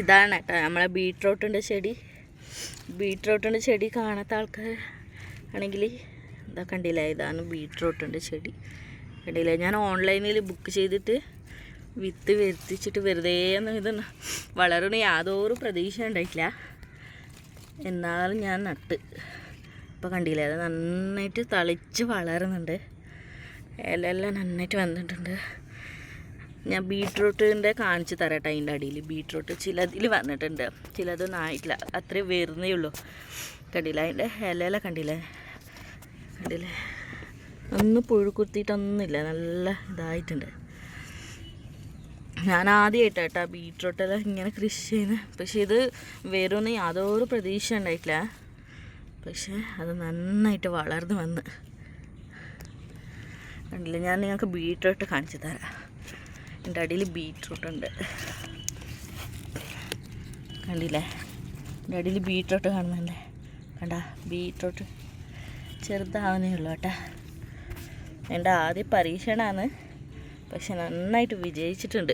ഇതാണ് കേട്ടോ നമ്മളെ ബീട്രൂട്ടിന്റെ ചെടി. ബീട്രൂട്ടിന്റെ ചെടി കാണാത്ത ആൾക്കാർ ആണെങ്കിൽ ഇതാ കണ്ടില്ല ഇതാണ് ബീട്രൂട്ടിന്റെ ചെടി. കണ്ടില്ല ഞാൻ ഓൺലൈനിൽ ബുക്ക് ചെയ്തിട്ട് വിത്ത് വരുത്തിച്ചിട്ട് വെറുതെ എന്ന് ഇത് വളരണ യാതൊരു പ്രതീക്ഷ ഉണ്ടായിട്ടില്ല. എന്നാലും ഞാൻ നട്ട്. ഇപ്പോൾ കണ്ടില്ല അത് നന്നായിട്ട് തളിച്ച് വളരുന്നുണ്ട് ഇലയെല്ലാം നന്നായിട്ട് വന്നിട്ടുണ്ട്. ഞാൻ ബീട്രൂട്ടിന്റെ കാണിച്ച് തരട്ടെ അതിന്റെ അടിയിൽ. ബീട്രൂട്ട് ചിലതിൽ വന്നിട്ടുണ്ട്. ചിലതൊന്നും ആയിട്ടില്ല. അത്രയും വരുന്നേ ഉള്ളൂ. കണ്ടില്ല? അതിന്റെ ഇലയില കണ്ടില്ലേ? കണ്ടില്ലേ? ഒന്ന് പുഴുക്കുത്തിയിട്ടൊന്നുമില്ല നല്ല ഇതായിട്ടുണ്ട്. ഞാൻ ആദ്യമായിട്ട് കേട്ടോ ബീട്രൂട്ടെല്ലാം ഇങ്ങനെ കൃഷി ചെയ്യുന്നത് പക്ഷെ ഇത് വരുമെന്ന് യാതൊരു പ്രതീക്ഷ ഉണ്ടായിട്ടില്ല. പക്ഷെ അത് നന്നായിട്ട് വളർന്നു വന്ന്. കണ്ടില്ല? ഞാൻ നിങ്ങൾക്ക് ബീട്രൂട്ട് കാണിച്ചു തരാം. എന്റെ അടിയിൽ ബീട്രൂട്ട് ഉണ്ട്. കണ്ടില്ലേ? എന്റെ അടിയിൽ ബീറ്റ്റൂട്ട് കാണുന്നുണ്ട്. കണ്ട? ബീറ്റ്റൂട്ട് ചെറുതാവുന്നേ ഉള്ളൂ കേട്ടോ. എന്റെ ആദ്യ പരീക്ഷണമാണ് പക്ഷെ നന്നായിട്ട് വിജയിച്ചിട്ടുണ്ട്.